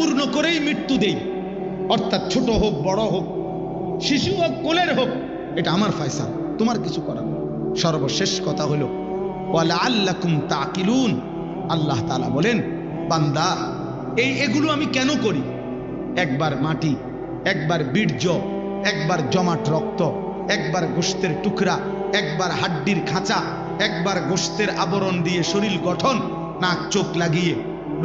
পূর্ণ করেই মৃত্যু দেই। অর্থাৎ ছোট হোক, বড় হোক, শিশু হোক, কোলের হোক, এটা আমার ফয়সাল, তোমার কিছু করার সর্বশেষ কথা হলো আল্লাকুম তাকিলুন। আল্লাহ তালা বলেন, বান্দা, এই এগুলো আমি কেন করি? একবার মাটি, একবার বীর্য, একবার জমাট রক্ত, একবার গোশতের টুকরা, একবার হাড্ডির খাঁচা, একবার গোশতের আবরণ দিয়ে শরীর গঠন, নাক চোখ লাগিয়ে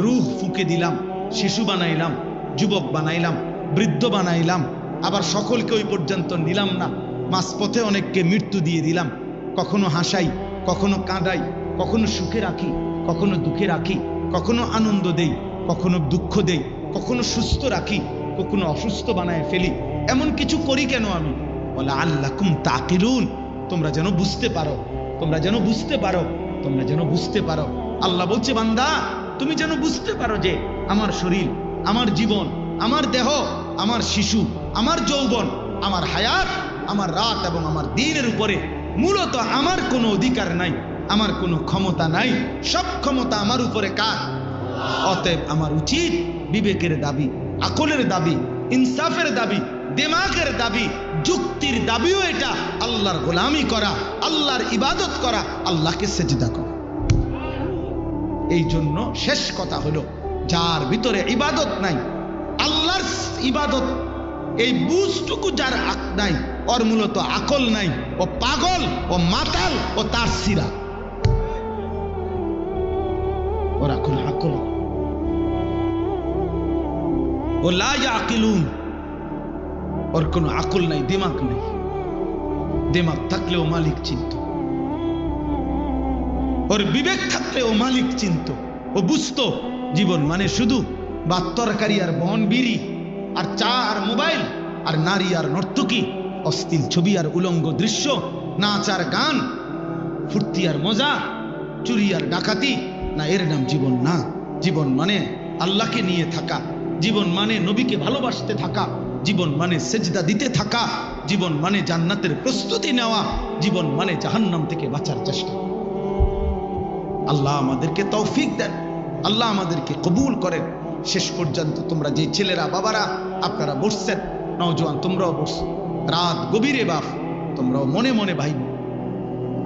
রুহ ফুকে দিলাম। শিশু বানাইলাম, যুবক বানাইলাম, বৃদ্ধ বানাইলাম, আবার সকলকে ওই পর্যন্ত নিলাম না। মাঝপথে অনেককে মৃত্যু দিয়ে দিলাম। কখনো হাসাই, কখনো কাঁদাই, কখনো সুখে রাখি, কখনো দুঃখে রাখি, কখনো আনন্দ দেই, কখনো দুঃখ দেই, কখনো সুস্থ রাখি, কখনো অসুস্থ বানায় ফেলি। এমন কিছু করি কেন আমি? বলে আল্লাহ কুম তাকিলুন। তোমরা যেন বুঝতে পারো, তোমরা যেন বুঝতে পারো, তোমরা যেন বুঝতে পারো। আল্লাহ বলছে, বান্দা তুমি যেন বুঝতে পারো যে আমার শরীর, আমার জীবন, আমার দেহ, আমার শিশু, আমার যৌবন, আমার হায়াত, আমার রাত এবং আমার দিনের উপরে মূলত আমার কোনো অধিকার নাই, আমার কোনো ক্ষমতা নাই, সব ক্ষমতা আমার উপরে কার? অতএব আমার উচিত বিবেকের দাবি, আকলের দাবি, ইনসাফের দাবি, দেমাগের দাবি, যুক্তির দাবিও এটা, আল্লাহর গোলামি করা, আল্লাহর ইবাদত করা, আল্লাহকে সেজদা করা। এই জন্য শেষ কথা হলো, যার ভিতরে ইবাদত নাই, আল্লাহর ইবাদত, এই বুঝটুকু যার নাই, ওর মূলত আকল নাই, ও পাগল, ও মাতাল, ও তার সিরা ওরা কোনো আকল ও লাজ আকিলুন ওর কোনো আকল নাই, দিমাগ নাই। দিমাগ থাকলেও মালিক চিন্ত। ওর বিবেক থাকলে ও মালিক চিন্ত। ও বুঝতো জীবন মানে শুধু ভাত তরকারি আর বন বিড়ি, আর চা আর মোবাইল, আর নারী আর নর্তকী অস্থির ছবি আর উলঙ্গ দৃশ্য, নাচ আর গান, ফুর্তি আর মজা, চুরি আর ডাকাতি, না এর নাম জীবন না। জীবন মানে আল্লাহকে নিয়ে থাকা। জীবন মানে নবীকে ভালোবাসতে থাকা। জীবন মানে সেজদা দিতে থাকা। জীবন মানে জান্নাতের প্রস্তুতি নেওয়া। জীবন মানে জাহান্নাম থেকে বাঁচার চেষ্টা। আল্লাহ আমাদেরকে তৌফিক দেন। আল্লাহ আমাদেরকে কবুল করেন। শেষ পর্যন্ত তোমরা যে ছেলেরা, বাবারা, আপনারা বসছেন, নওজোয়ান, তোমরাও বস। রাত গভীরে বাপ, তোমরাও মনে মনে ভাইব।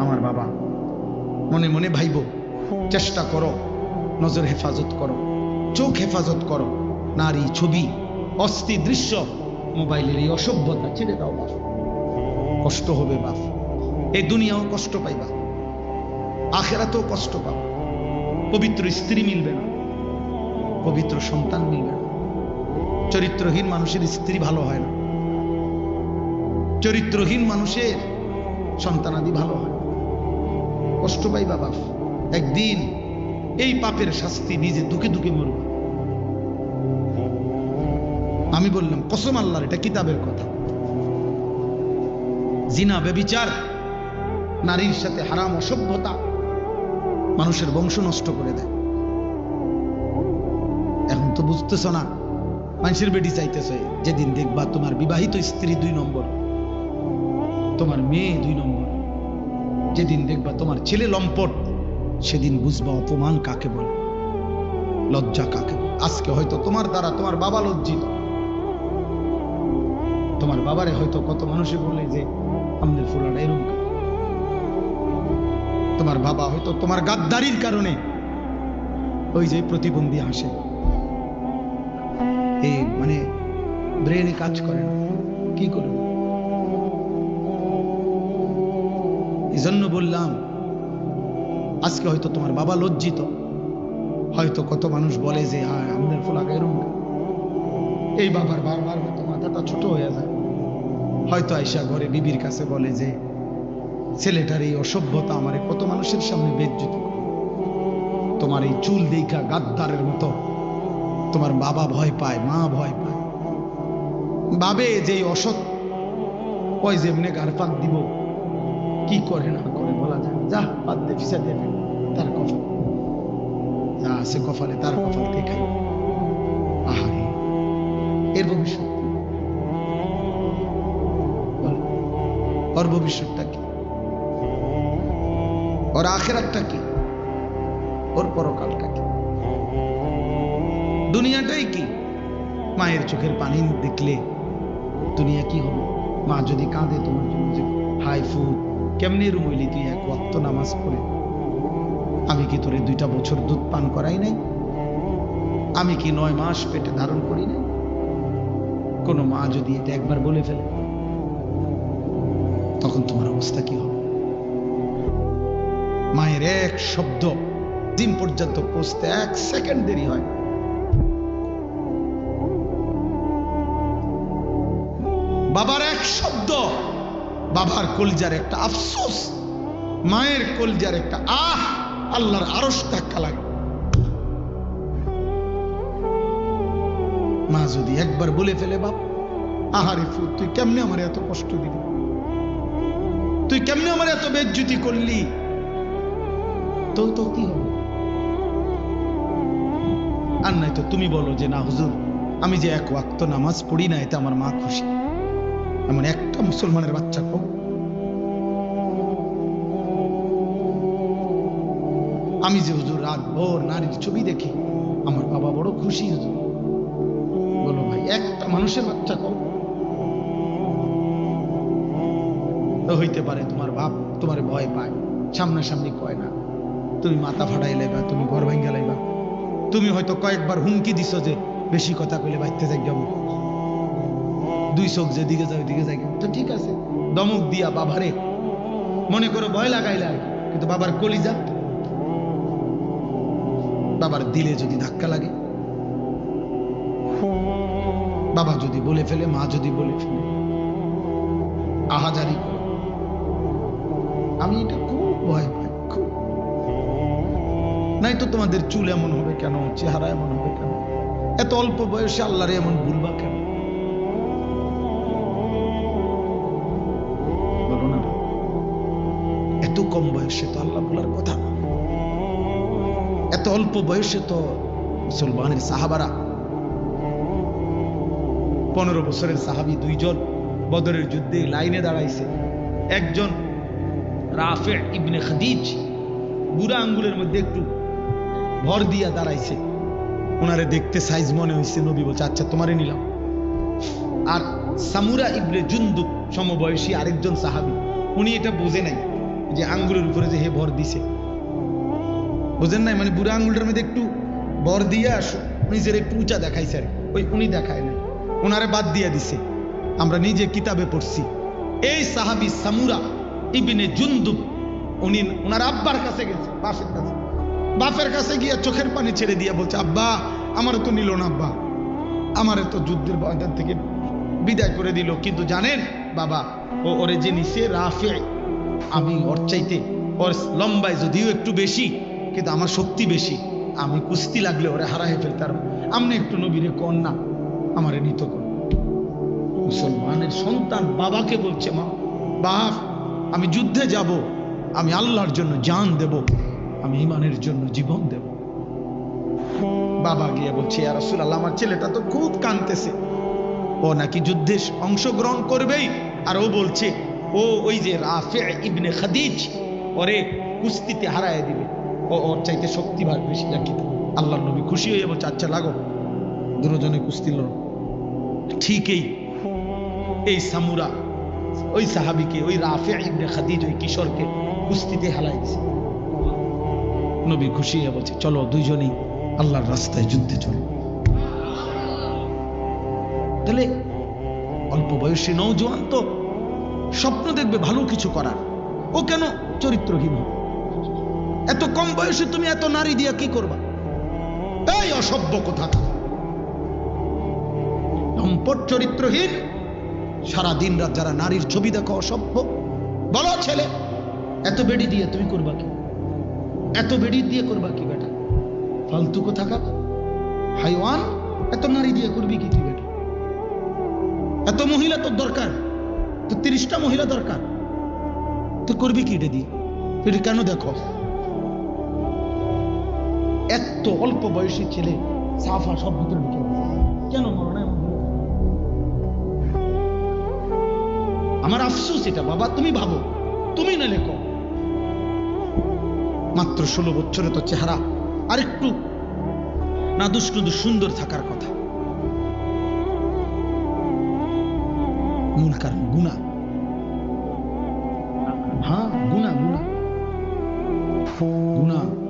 আমার বাবা, মনে মনে ভাইব, চেষ্টা করো, নজর হেফাজত করো, চোখ হেফাজত করো, নারী ছবি অস্থি দৃশ্য, মোবাইলের এই অসভ্যতা ছেড়ে দাও বাপ। কষ্ট হবে বাপ। এই দুনিয়াও কষ্ট পাইবা। আখেরাতেও কষ্ট পাবা। পবিত্র স্ত্রী মিলবে না, পবিত্র সন্তান মিলবে না। চরিত্রহীন মানুষের স্ত্রী ভালো হয় না। চরিত্রহীন মানুষের সন্তানাদি ভালো হয় কষ্ট পাইবা বাপ একদিন এই পাপের শাস্তি নিজে দুঃখে দুঃখে মরবে। আমি বললাম, কসম আল্লাহর, এটা কিতাবের কথা। জিনা বেবিচার নারীর সাথে হারাম, অসভ্যতা মানুষের বংশ নষ্ট করে দেয় এখন তো বুঝতেছ না, মানুষের বেটি চাইতেছে, যেদিন দেখবা তোমার বিবাহিত স্ত্রী দুই নম্বর, তোমার মেয়ে দুই নম্বর, যেদিন দেখবা তোমার ছেলে লম্পট, সেদিন বুঝবা অপমান কাকে বলে, লজ্জা কাকে। আজকে হয়তো তোমার দ্বারা তোমার বাবা লজ্জিত তোমার বাবারে হয়তো কত মানুষে বলে যে আমাদের ফুলাটা এরকম? তোমার বাবা হয়তো তোমার গাদ্দারির কারণে ওই যে প্রতিবন্ধী আসে এই মানে ব্রেনে কাজ করে না। কি করবে? এই জন্য বললাম, আজকে হয়তো তোমার বাবা লজ্জিত। হয়তো কত মানুষ বলে যে হ্যাঁ আমাদের ফোলাকা এরকম কেন? এই বাবার বারবার হয়তো মাথাটা ছোট হয়ে যায়। হয়তো আইসা ঘরে বিবির কাছে বলে যে ছেলেটার এই অসভ্যতা আমারে কত মানুষের সামনে বেজ্জুত তোমার এই চুল দেখা গাদ্দারের মতো। তোমার বাবা ভয় পায়, মা ভয় পায়। বাবে যে অসৎ, ওই যেমনে গার পাক দিব, কি করে না করে বলা যায়। যা বাদ দে ফিসা দেবে তার কফল যা আছে কপালে, তার কপাল দেখাই আহারে, এর ভবিষ্যৎ ওর ভবিষ্যৎটা ওর আখেরাতটা কি ওর পরকালটা কি দুনিয়াটাই কি মায়ের চোখের পানি দেখলে দুনিয়া কি হবে মা যদি কাঁদে তোমার জন্য হাই ফুড কেমনে রুমইলি তুই এক ওয়াক্ত নামাজ পড়ে আমি কি তোরে দুইটা বছর দুধ পান করাই নাই আমি কি নয় মাস পেটে ধারণ করি নাই কোনো মা যদি এটা একবার বলে ফেলে তখন তোমার অবস্থা কি হবে মায়ের এক শব্দ দিন পর্যন্ত পৌঁছতে এক সেকেন্ড দেরি হয়। বাবার এক শব্দ, বাবার কলজার একটা আফসোস, মায়ের কলজার একটা আহ, আল্লাহর আরস ধাক্কা লাগে। মা যদি একবার বলে ফেলে, বাপ, আহারে ফুট তুই কেমনে আমার এত কষ্ট দিবি তুই কেমনে আমার এত বেজ্জুতি করলি? তো কি হবে আর নাই তো তুমি বলো যে, না, হুজুর, আমি যে এক ওয়াক্ত নামাজ পড়ি না, এতে আমার মা খুশি। এমন একটা মুসলমানের বাচ্চা কম আমি যে হুজুর রাত ভোর নারীর ছবি দেখি, আমার বাবা বড় খুশি, হুজুর। বলো ভাই, একটা মানুষের বাচ্চা তো হইতে পারে তোমার বাপ তোমার ভয় পায়, সামনাসামনি কয় না। তুমি মাথা ফাটাই লাইবা, তুমি ঘর ভাঙ্গা লাইবা। তুমি হয়তো কয়েকবার হুমকি দিছো যে, বেশি কথা কইলে বাইতে যাই যাব দুই চোখ যেদিকে যায়, ওইদিকে যাই তো ঠিক আছে, দমক দিয়া বাবারে, মনে করো ভয় লাগাইলা কিন্তু বাবার কলিজা। বাবার দিলে যদি ধাক্কা লাগে। বাবা যদি বলে ফেলে, মা যদি বলে ফেলে। আহাজারি আমি এটা খুব ভয় পাই। নাই তো তোমাদের চুল এমন হবে কেন? চেহারা এমন হবে কেন? এত অল্প বয়সে আল্লাহরে এমন ভুলবা কেন? এত কম বয়সে তো আল্লাহ বলার কথা এত অল্প বয়সে তো মুসলমানের সাহাবারা পনেরো বছরের সাহাবি দুইজন বদরের যুদ্ধে লাইনে দাঁড়াইছে। একজন রাফে ইবনে খাদিজ, বুড়া আঙ্গুলের মধ্যে একটু ভর দিয়া দাঁড়াইছে। ওনারে দেখতে সাইজ মনে হয়েছে নবী বলছে আচ্ছা তোমারে নিলাম। আর সামুরা ইবনে জুন্দুব সমবয়সী আরেকজন সাহাবি, উনি এটা বোঝে নাই যে আঙ্গুলের উপরে যে হে ভর দিছে। বুঝেন নাই? মানে বুড়া আঙ্গুলটার মধ্যে একটু ভর দিয়ে নিজের একটু উঁচা দেখাইছে আর ওই উনি দেখায় নাই। ওনারে বাদ দিয়ে দিছে। আমরা নিজে কিতাবে পড়ছি। এই সাহাবি সামুরা ইবিনে জুন্দুব উনি ওনার আব্বার কাছে গেছে বাপের কাছে। বাপের কাছে গিয়ে চোখের পানি ছেড়ে দিয়ে বলছে, আব্বা, আমারও তো নিল না, আব্বা। আমারে তো যুদ্ধের ময়দান থেকে বিদায় করে দিল। কিন্তু জানেন, বাবা, ও ওরে যে নিচে রাফে আমি ওর চাইতে, ওর লম্বায় যদিও একটু বেশি, কিন্তু আমার শক্তি বেশি। আমি কুস্তি লাগলে ওরে হারাই ফেলতাম। আমনে একটু নবীরে কন না আমারে নিত কর। মুসলমানের সন্তান বাবাকে বলছে, মা, বাপ, আমি যুদ্ধে যাব। আমি আল্লাহর জন্য জান দেব। আমি ইমানের জন্য জীবন দেব। বাবা গিয়ে বলছে আর আল্লাহ আমার ছেলেটা তো খুব কানতেছে ও নাকি যুদ্ধে অংশগ্রহণ করবেই। আর ও বলছে, ও ওই যে রাফে ইবনে খাদিজ, ওরে কুস্তিতে হারায় দিবে। ও ওর চাইতে শক্তি ভাগ বেশি নাকি? আল্লাহ নবী খুশি হয়ে বলছে আচ্ছা লাগো, দুজনে কুস্তি লড়ো। ঠিকই, এই সামুরা, ওই সাহাবিকে, ওই রাফে ইবনে খাদিজ, ওই কিশোরকে কুস্তিতে হালাই দিছে। নবী খুশি হয়ে বলছে, চলো দুইজনেই আল্লাহর রাস্তায় যুদ্ধে চলো। তাহলে অল্প বয়সী নৌজওয়ান তো স্বপ্ন দেখবে ভালো কিছু করার। ও কেন চরিত্রহীন এত কম বয়সে তুমি এত নারী দিয়া কি করবা? এই অসভ্য কথা। লম্পট চরিত্রহীন, সারা দিন রাত যারা নারীর ছবি দেখো অসভ্য। বলো ছেলে, এত বেডি দিয়ে তুমি করবা কি? এত বেডি দিয়ে করবা কি বেটা? ফালতু কোথাকার হাইওয়ান, এত নারী দিয়ে করবি কি তুই বেটা? এত মহিলা তোর দরকার তো তিরিশটা মহিলা দরকার। তুই করবি কি এটা দিয়ে এটা কেন দেখো? এত অল্প বয়সী ছেলে সাফা সব ভিতরে ঢুকে কেন মরো না এমন আমার আফসোস এটা, বাবা, তুমি ভাবো। তুমি না লেখো মাত্র ষোলো বছরে তো চেহারা, আরেকটু না দুষ্টু সুন্দর থাকার কথা। মূল কারণ গুণা। হ্যাঁ গুণা গুণা। গুণা।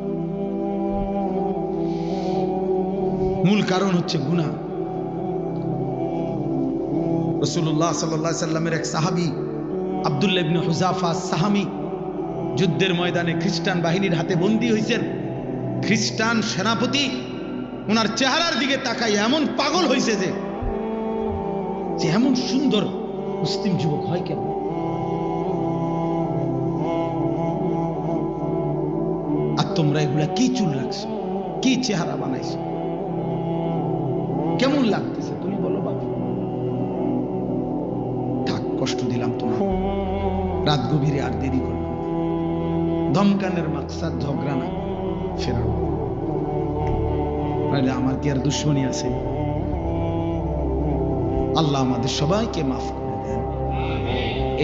মূল কারণ হচ্ছে গুণা। রসুল্লাহ সাল্লাহ সাল্লামের এক সাহাবি, আবদুল্লাহ হুজাফা সাহামি যুদ্ধের ময়দানে খ্রিস্টান বাহিনীর হাতে বন্দী হয়েছেন খ্রিস্টান সেনাপতি ওনার চেহারার দিকে তাকাই এমন পাগল হয়েছে যে এমন সুন্দর মুসলিম যুবক হয় কেন? আর তোমরা এগুলা কি চুল রাখছো? কি চেহারা বানাইছো? কেমন লাগতেছে? তুমি বলো বাবা। থাক, কষ্ট দিলাম তোমার রাত গভীরে আর দেরি করো। ধমকানের মাকসাদ, ঝগড়া না ফেরানো নাহলে আমার কি আর দুশ্মনী আছে আল্লাহ আমাদের সবাইকে মাফ করে দেন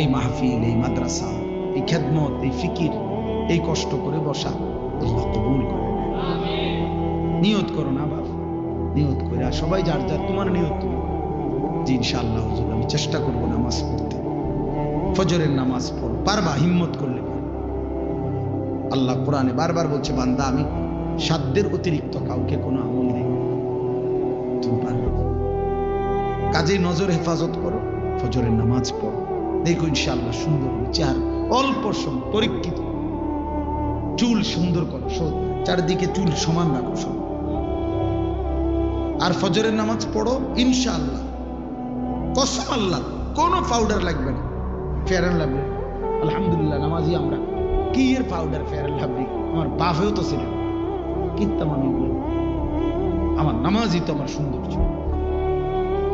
এই মাহফিল, এই মাদ্রাসা, এই খেদমত, এই ফিকির, এই কষ্ট করে বসা আল্লাহ কবুল করে নেন। নিয়ত করো না বাপ, নিয়ত করে আর সবাই যার যার, তোমার নিয়ত তুমি। জি ইনশাআল্লাহ হুজুর, আমি চেষ্টা করব নামাজ পড়তে ফজরের নামাজ পড়ো, পারবা, হিম্মত করলে। আল্লাহ কোরআনে বারবার বলছে, বান্দা, আমি সাধ্যের অতিরিক্ত কাউকে কোনো আমল নেই। কাজে নজর, হেফাজত করো, ফজরের নামাজ পড়ো। দেখো ইনশাআল্লাহ সুন্দর হবে চেহারা, অল্প সময় পরীক্ষিত। চুল সুন্দর করো চারিদিকে চুল সমান রাখো সব। আর ফজরের নামাজ পড়ো, ইনশাআল্লাহ। কসম আল্লাহ, কোনো পাউডার লাগবে না। ফেয়ার লাগবে আলহামদুলিল্লাহ, নামাজই আমরা। কি পাউডার ফেয়ার লাগবে আমার বাপেও তো ছিল। কিনতাম আমি। আমার নামাজই তো আমার সৌন্দর্য।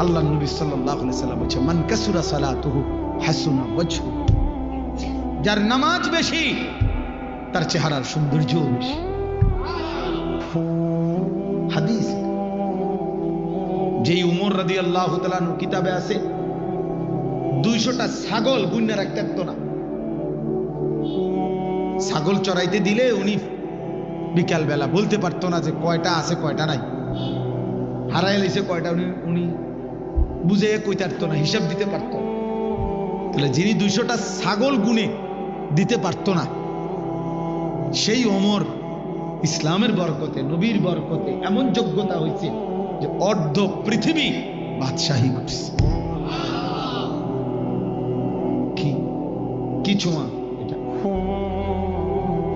আল্লাহ নবী সাল্লাল্লাহু আলাইহি সাল্লাম বলছে, মান কাসুরা সালাতুহু হাসুনা ওয়াজহু। যার নামাজ বেশি, তার চেহারার সৌন্দর্য বেশি। হাদিস। যেই উমর রাদি আল্লাহ কিতাবে আছে, দুইশোটা ছাগল গুন্যা রাখতে পারতো না। ছাগল চড়াইতে দিলে উনি বিকাল বেলা বলতে পারতো না যে কয়টা আছে, কয়টা নাই। হারাই লাইছে কয়টা, উনি উনি বুঝে কইতে পারতো না, হিসাব দিতে পারতো। তাহলে যিনি দুইশোটা ছাগল গুনে দিতে পারতো না, সেই অমর ইসলামের বরকতে, নবীর বরকতে এমন যোগ্যতা হয়েছে যে অর্ধ পৃথিবী বাদশাহী করছে কি? কিছু এটা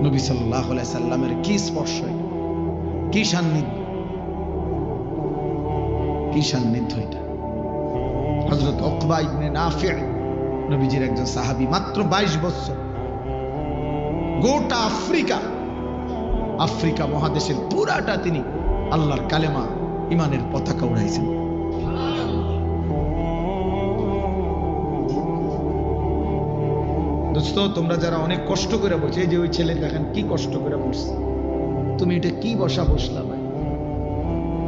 নবী সাল্লাহ সাল্লামের কি স্পর্শ কি সান্নিধ্য? কি সান্নিধ্য এটা? হজরত অকবা ইবনে নাফির নবীজির একজন সাহাবী মাত্র বাইশ বছর গোটা আফ্রিকা আফ্রিকা মহাদেশের পুরাটা তিনি আল্লাহর কালেমা ইমানের পতাকা উড়াইছেন। দোস্ত তোমরা যারা অনেক কষ্ট করে বসে যে ওই ছেলে দেখেন কি কষ্ট করে বসছে। তুমি এটা কি বসা বসলা ভাই?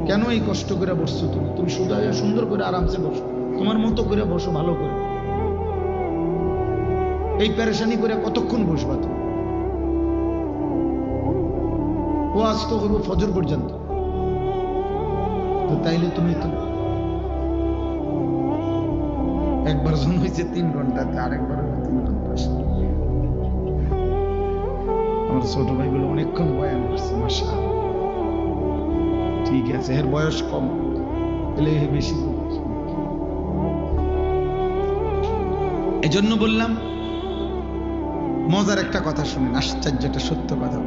কেন এই কষ্ট করে বসছো তুমি? তুমি সুদা সুন্দর করে আরামসে বসো। তোমার মতো করে বসো, ভালো করে। এই প্যারেশানি করে কতক্ষণ বসবা তুমি? ও আজ তো ফজর পর্যন্ত। তো তাইলে তুমি তো একবার জন হয়েছে তিন ঘন্টাতে, আরেকবার আমার ছোট ভাইগুলো অনেকক্ষণ বয়ান করছে মাসা ঠিক আছে, এর বয়স কম, এলে বেশি এজন্য বললাম, মজার একটা কথা শুনেন আশ্চর্য একটা সত্য কথা।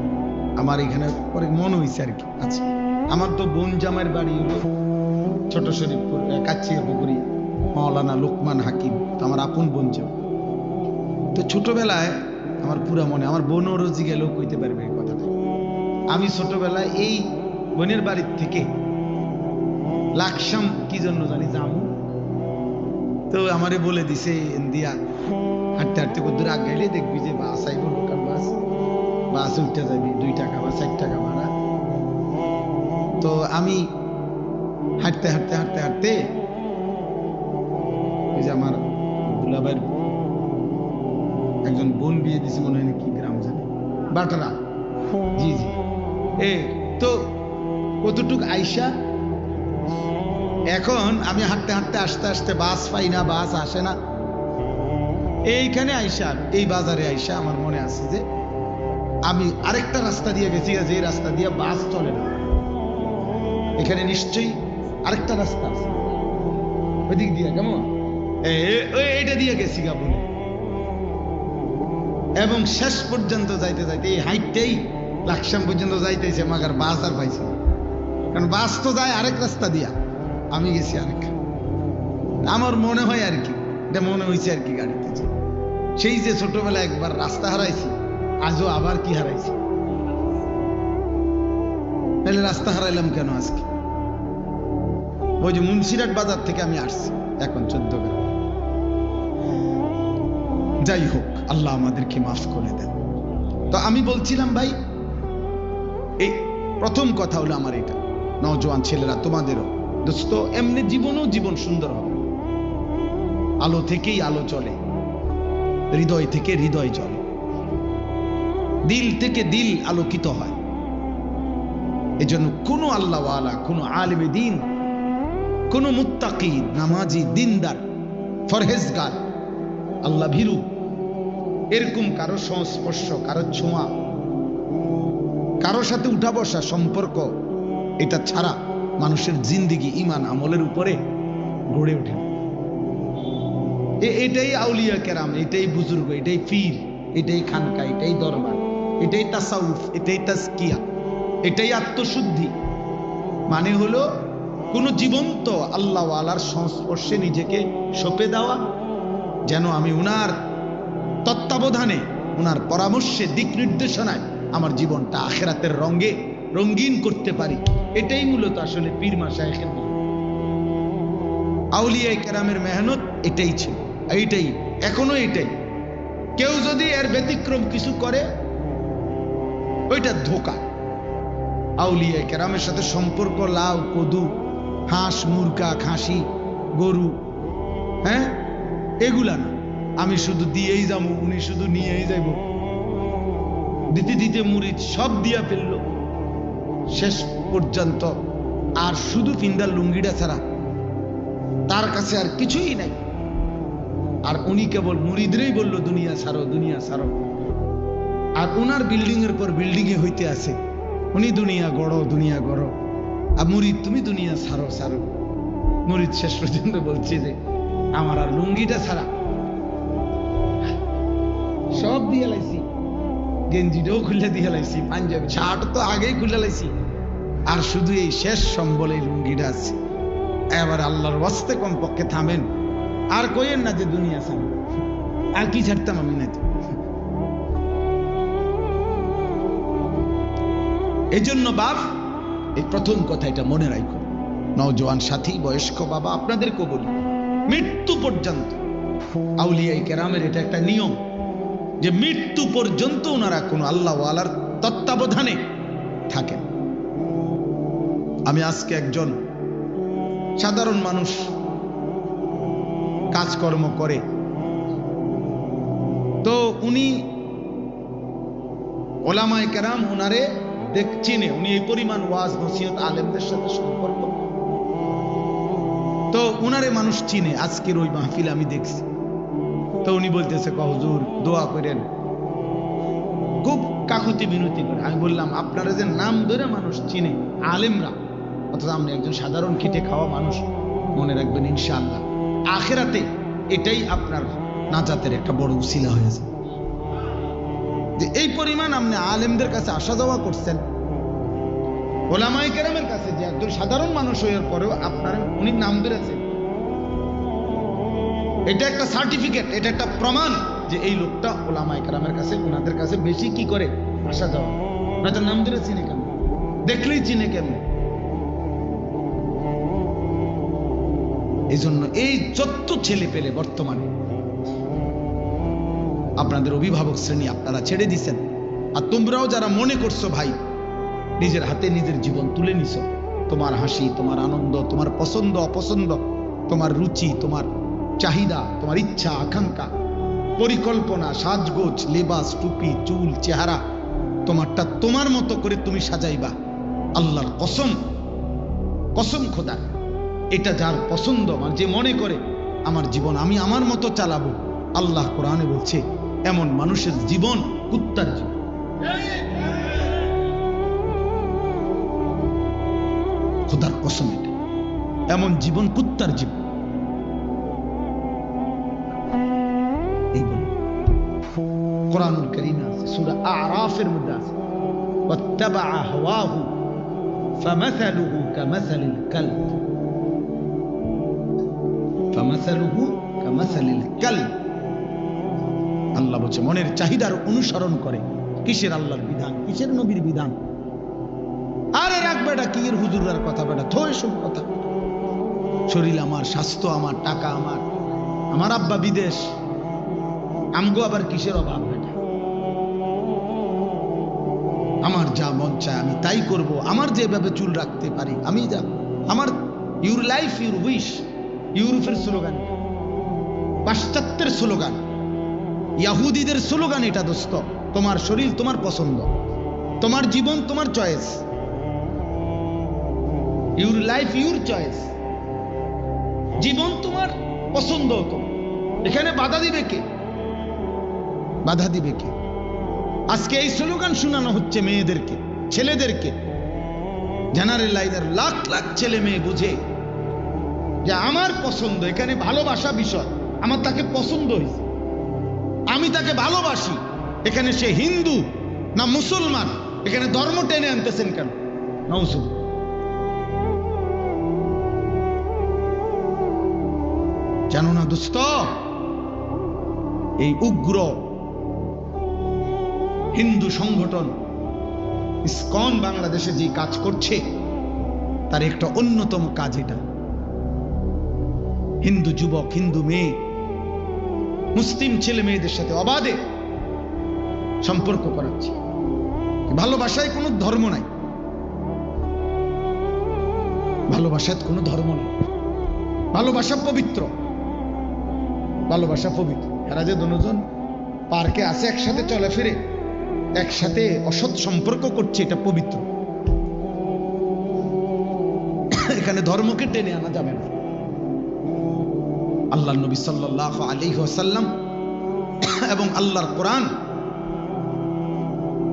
আমার এখানে পরে মন হয়েছে আর কি আচ্ছা। আমার তো বোন জামাইয়ের বাড়ি ছোট শরীফপুর কাছিয়া পুকুরি, মাওলানা লোকমান হাকিম আমার আপন বোন জামাই। তো ছোটবেলায় আমার পুরা মনে, আমার বোনও রোজি গেলেও কইতে পারবে এই কথাটা। আমি ছোটবেলায় এই বোনের বাড়ির থেকে লাকসাম কি জন্য জানি জামু তো আমারে বলে দিছে দিয়া হাঁটতে হাঁটতে কদ্দূর আগ গাইলে দেখবি যে বাস আইব লোকাল বাস। বাস উঠতে যাবি, দুই টাকা বা ষাট টাকা ভাড়া। তো আমি হাঁটতে হাঁটতে হাঁটতে হাঁটতে ওই যে আমার দুলাভাইয়ের একজন বোন বিয়ে দিছে মনে হয় কি গ্রাম জানি? বাটারা। জি জি। এ, তো কতটুক আইসা এখন আমি হাঁটতে হাঁটতে, আসতে আসতে বাস পাই না, বাস আসে না। এইখানে আইসা এই বাজারে আইসা আমার মনে আছে যে আমি আরেকটা রাস্তা দিয়ে গেছি যে এই রাস্তা দিয়ে বাস চলে না। এখানে নিশ্চয়ই আরেকটা রাস্তা আছে। ওইদিক দিয়ে, কেমন? এইটা দিয়ে গেছি গা বলে। এবং শেষ পর্যন্ত যাইতে যাইতে এই হাইটটাই লাকসাম পর্যন্ত যাইতেছে, মাগার বাস আর পাইছে কারণ বাস তো যায় আরেক রাস্তা দিয়া। আমি গেছি আরেক। আমার মনে হয় আর কি, এটা মনে হয়েছে আর কি গাড়িতে সেই যে ছোটবেলা একবার রাস্তা হারাইছি, আজও আবার কি হারাইছি? তাহলে রাস্তা হারাইলাম কেন আজকে? ওই যে মুন্সিরাট বাজার থেকে আমি আসছি, এখন চোদ্দ গ্রাম। যাই হোক। আল্লাহ আমাদেরকে মাফ করে দেন। তো আমি বলছিলাম, ভাই, এই প্রথম কথা হলো আমার এটা। নওজোয়ান ছেলেরা তোমাদেরও। দোস্ত, এমনি জীবনও জীবন সুন্দর হবে। আলো থেকেই আলো চলে। হৃদয় থেকে হৃদয় চলে। দিল থেকে দিল আলোকিত হয়। এজন্য কোনো আল্লাহওয়ালা, কোনো আলিমে দিন, কোনো মুত্তাকি নামাজি, দিনদার, ফরহেজগার, আল্লাহ ভীরু। এরকম কারও সংস্পর্শ, কারও ছোঁয়া, কারও সাথে উঠা বসা সম্পর্ক, এটা ছাড়া মানুষের জিন্দিগি ইমান আমলের উপরে গড়ে ওঠে এটাই আউলিয়া কেরাম, এটাই বুজুর্গ, এটাই ফির এটাই খানকা, এটাই দরবার, এটাই তাসাউফ, এটাই তাস্কিয়া এটাই আত্মশুদ্ধি। মানে হলো কোন জীবন্ত আল্লাহ আলার সংস্পর্শে নিজেকে সঁপে দেওয়া, যেন আমি উনার তত্ত্বাবধানে উনার পরামর্শে, দিক নির্দেশনায় আমার জীবনটা আখেরাতের রঙে রঙিন করতে পারি। এটাই মূলত আসলে পীর মেহনত। আউলিয়া কেরামের মেহনত এটাই ছিল, এইটাই, এখনও এটাই। কেউ যদি এর ব্যতিক্রম কিছু করে, ওইটা ধোকা। আউলিয়া কেরামের সাথে সম্পর্ক লাউ, কদু, হাঁস, মুরগা, খাসি, গরু হ্যাঁ? এগুলা না। আমি শুধু দিয়েই যাব, উনি শুধু নিয়েই যাইব। দিতে দিতে মুড়ি সব দিয়া ফেলল। শেষ পর্যন্ত আর শুধু ফিন্দার লুঙ্গিটা ছাড়া তার কাছে আর কিছুই নাই। আর উনি কেবল মুরিদরেই বলল, দুনিয়া সারো দুনিয়া সারো আর ওনার বিল্ডিং এর পর বিল্ডিং এ হইতে আছে, উনি দুনিয়া গড়ো দুনিয়া গড়ো। আর মুরিদ তুমি দুনিয়া সারো সারো মুরিদ শেষ পর্যন্ত বলছে যে, আমার আর লুঙ্গিটা ছাড়া সব দিয়ে লাইছি। গেঞ্জিটাও খুলে দিয়ে লাইছি, পাঞ্জাবি শার্ট তো আগেই খুলে লাইছি। আর শুধু এই শেষ সম্বল এই লুঙ্গিটা আছে। এবার আল্লাহর ওয়াস্তে কমপক্ষে থামেন। আর কইেন না যে দুনিয়া ছাড়া আর কি ছাড়তাম আমি না এই জন্য বাপ, এই প্রথম কথা এটা মনে রাখো। নওজোয়ান সাথী, বয়স্ক বাবা, আপনাদেরকেও বলি, মৃত্যু পর্যন্ত আউলিয়াই কেরামের এটা একটা নিয়ম। যে মৃত্যু পর্যন্ত ওনারা কোনো আল্লাহ আলার তত্ত্বাবধানে থাকেন। আমি আজকে একজন সাধারণ মানুষ কাজকর্ম করে। তো উনি ওলামায় কেরাম ওনারে দেখ, চিনে। উনি এই পরিমাণ ওয়াজ, নসিহত, আলেমদের সাথে সম্পর্ক। তো উনারে মানুষ চিনে। আজকের ওই মাহফিল আমি দেখছি। তো উনি বলতেছে ক হুজুর, দোয়া করেন। খুব কাকুতি বিনতি করে। আমি বললাম, আপনারা যে নাম ধরে মানুষ চিনে, আলেমরা, অথচ আপনি একজন সাধারণ খেটে খাওয়া মানুষ, মনে রাখবেন ইনশাআল্লাহ। আখেরাতে এটাই আপনার নাজাতের একটা বড় উসিলা হয়েছে যে এই পরিমাণ আপনি আলেমদের কাছে আসা যাওয়া করছেন ওলামাই কেরামের কাছে যে একজন সাধারণ মানুষ হওয়ার পরেও আপনার, উনি নাম ধরেছেন এটা একটা সার্টিফিকেট এটা একটা প্রমাণ যে এই লোকটা ওলামাই কেরামের কাছে ওনাদের কাছে বেশি কি করে? আসা যাওয়া। না তো নাম ধরে চিনে কেন দেখলেই চিনে কেন এই জন্য এই যত ছেলে পেলে বর্তমানে আপনাদের অভিভাবক শ্রেণি আপনারা ছেড়ে দিছেন। আর তোমরাও যারা মনে করছ ভাই, নিজের হাতে নিজের জীবন তুলে নিছ, তোমার হাসি, তোমার আনন্দ, তোমার পছন্দ, অপছন্দ, তোমার রুচি, তোমার চাহিদা, তোমার ইচ্ছা, আকাঙ্ক্ষা, পরিকল্পনা, সাজগোজ, লেবাস, টুপি, চুল, চেহারা, তোমারটা তোমার মতো করে তুমি সাজাইবা। আল্লাহর কসম কসম খোদার এটা যার পছন্দ, আমার যে মনে করে, আমার জীবন আমি আমার মতো চালাবো। আল্লাহ কোরআনে বলছে, এমন মানুষের জীবন কুত্তার জীবন। খোদার কসম এটা। এমন জীবন কুত্তার জীবন। কোরআনুল করিমে আছে সূরা আরাফের মধ্যে আছে واتبع هواه فمثله كمثل الكلب فمثله كمثل الكلب আল্লাহ বলছে মনের চাহিদার অনুসরণ করে কিসের আল্লাহর বিধান কিসের নবীর বিধান আরে রাখ বেটা কি এর হুজুরার কথা বেটা থো এসব কথা শরীর আমার স্বাস্থ্য আমার টাকা আমার আমার আব্বা বিদেশ আমগো আবার কিসের অভাব আমার যা মন চায় আমি তাই করব, আমার যেভাবে চুল রাখতে পারি, আমি যা, আমার ইউর লাইফ ইউর উইশ ইউরোপের স্লোগান। পাশ্চাত্যের স্লোগান, ইয়াহুদিদের স্লোগান এটা দোস্ত, তোমার শরীর তোমার পছন্দ, তোমার জীবন তোমার choice your life your choice জীবন তোমার পছন্দ হতো এখানে বাধা দিবে কে? বাধা দিবে কে? আজকে এই স্লোগান শোনানো হচ্ছে মেয়েদেরকে, ছেলেদেরকে। জেনারেল লাখ লাখ ছেলে মেয়ে বুঝে যে আমার পছন্দ, এখানে ভালোবাসা বিষয়। আমার তাকে পছন্দ হয়েছে। আমি তাকে ভালোবাসি। এখানে সে হিন্দু না মুসলমান, এখানে ধর্ম টেনে আনতেছেন কেন? নৌসুল জানো না দোস্ত, এই উগ্র হিন্দু সংগঠন ইসকন বাংলাদেশে যে কাজ করছে, তার একটা অন্যতম কাজ এটা। হিন্দু যুবক, হিন্দু মেয়ে, মুসলিম ছেলে মেয়েদের সাথে অবাধে সম্পর্ক করাচ্ছে। ভালোবাসায় কোনো ধর্ম নাই। ভালোবাসায় কোনো ধর্ম নেই। ভালোবাসা পবিত্র। ভালোবাসা পবিত্র। এরা যে দুজন পার্কে আছে একসাথে চলে ফিরে। একসাথে অসৎ সম্পর্ক করছে, এটা পবিত্র। এখানে ধর্মকে টেনে আনা যাবে না। আল্লাহ নবী সাল্লাহ আলী ওয়াসাল্লাম এবং আল্লাহর কোরআন,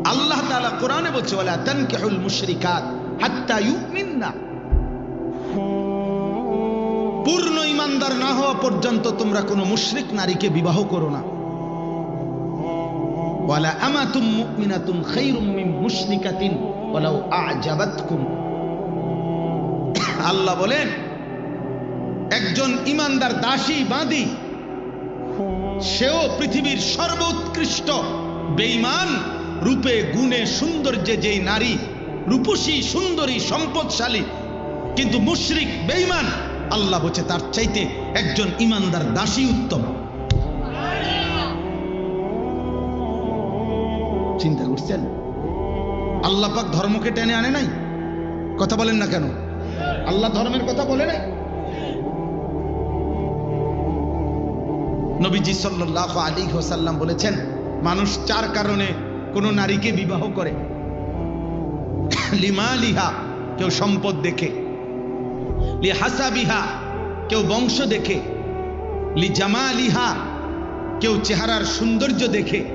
আল্লাহ তাআলা কোরআনে বলছে, ওয়ালা তানকিহুল মুশরিকাত হাত্তা ইউমিননা। পূর্ণ ইমানদার না হওয়া পর্যন্ত তোমরা কোনো মুশরিক নারীকে বিবাহ করো না। আল্লাহ বলেন, একজন ইমানদার দাসী বাঁধি সেও পৃথিবীর সর্বোৎকৃষ্ট, বেঈমান, রূপে, গুণে, সৌন্দর্যে যেই নারী, রূপসী, সুন্দরী, সম্পদশালী, কিন্তু মুশরিক, বেঈমান, আল্লাহ বলছে তার চাইতে একজন ইমানদার দাসী উত্তম। চিন্তা করছেন? আল্লাহ পাক ধর্মকে টেনে আনে নাই? কথা বলেন না কেন? আল্লাহ ধর্মের কথা বলে নাই? নবীজি সাল্লাহ আলী হোসাল্লাম বলেছেন, মানুষ চার কারণে কোন নারীকে বিবাহ করে। লিমা লিহা, কেউ সম্পদ দেখে। লি হাসাবিহা কেউ বংশ দেখে। লি জামা লিহা কেউ চেহারার সৌন্দর্য দেখে।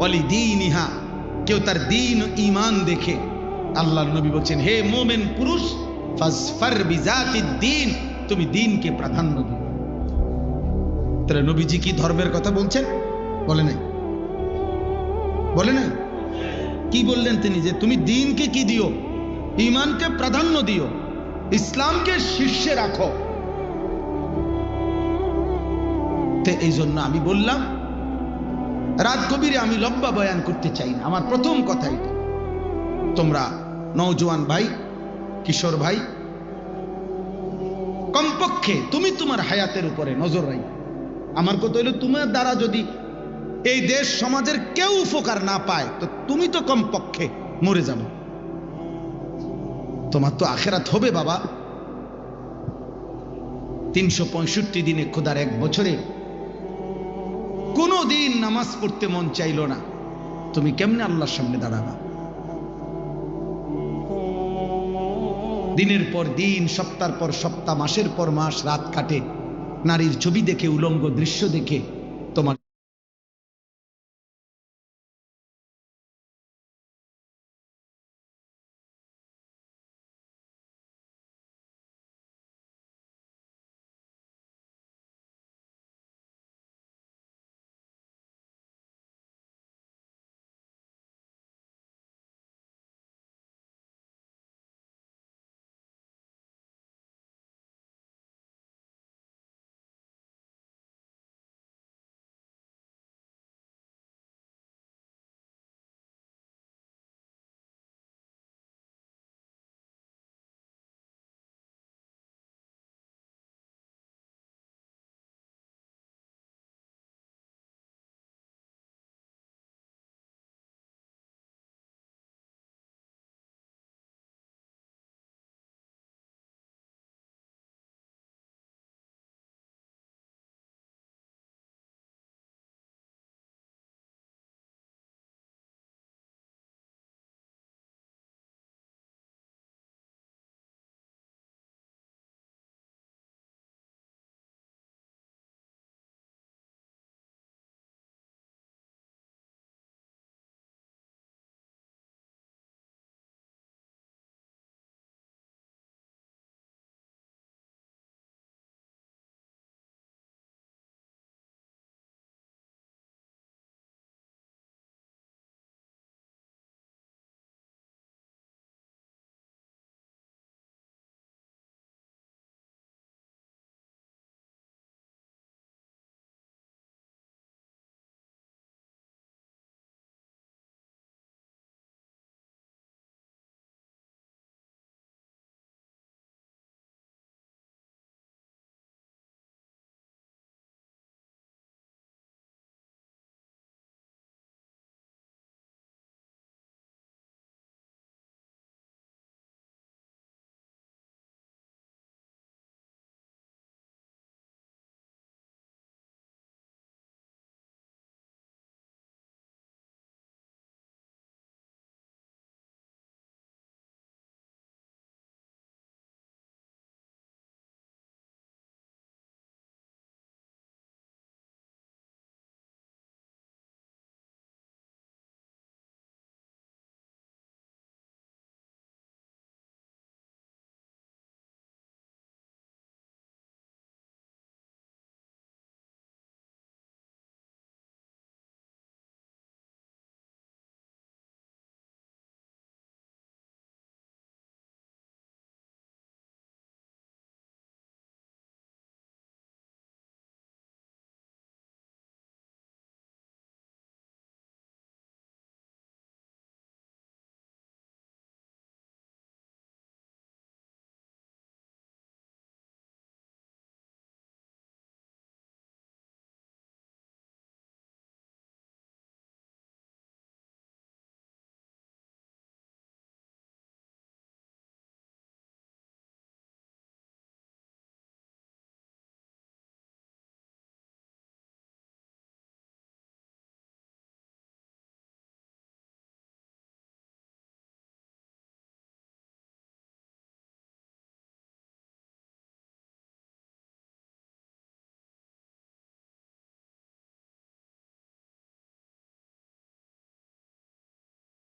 অলি দিন ইহা কেউ তার দিন ইমান দেখে আল্লাহ নবী বলছেন, হে মোমেন পুরুষ দিন তুমি দিনকে প্রাধান্য দিও। তাহলে নবীজি কি ধর্মের কথা বলছেন? বলে নাই। বলে নাই? কি বললেন তিনি যে তুমি দিনকে কি দিও? ইমানকে প্রাধান্য দিও। ইসলামকে শীর্ষে রাখো। এই জন্য আমি বললাম রাত কবিরে আমি লম্বা বয়ান করতে চাই না। আমার প্রথম কথা এটা। তোমরা নৌজওয়ান ভাই, কিশোর ভাই, কমপক্ষে তুমি তোমার হায়াতের উপরে নজর রাখো আমার কথা হইল, তোমার দ্বারা যদি এই দেশ সমাজের কেউ উপকার না পায়, তো তুমি তো কমপক্ষে মরে যাবে। তোমার তো আখেরাত হবে বাবা। তিনশো পঁয়ষট্টি দিনে খোদার এক বছরে কোনো দিন নামাজ পড়তে মন চাইল না। তুমি কেমনে আল্লাহর সামনে দাঁড়াবা? দিনের পর দিন, সপ্তাহ পর সপ্তাহ, মাসের পর মাস রাত কাটে। নারীর ছবি দেখে, উলঙ্গ দৃশ্য দেখে তোমার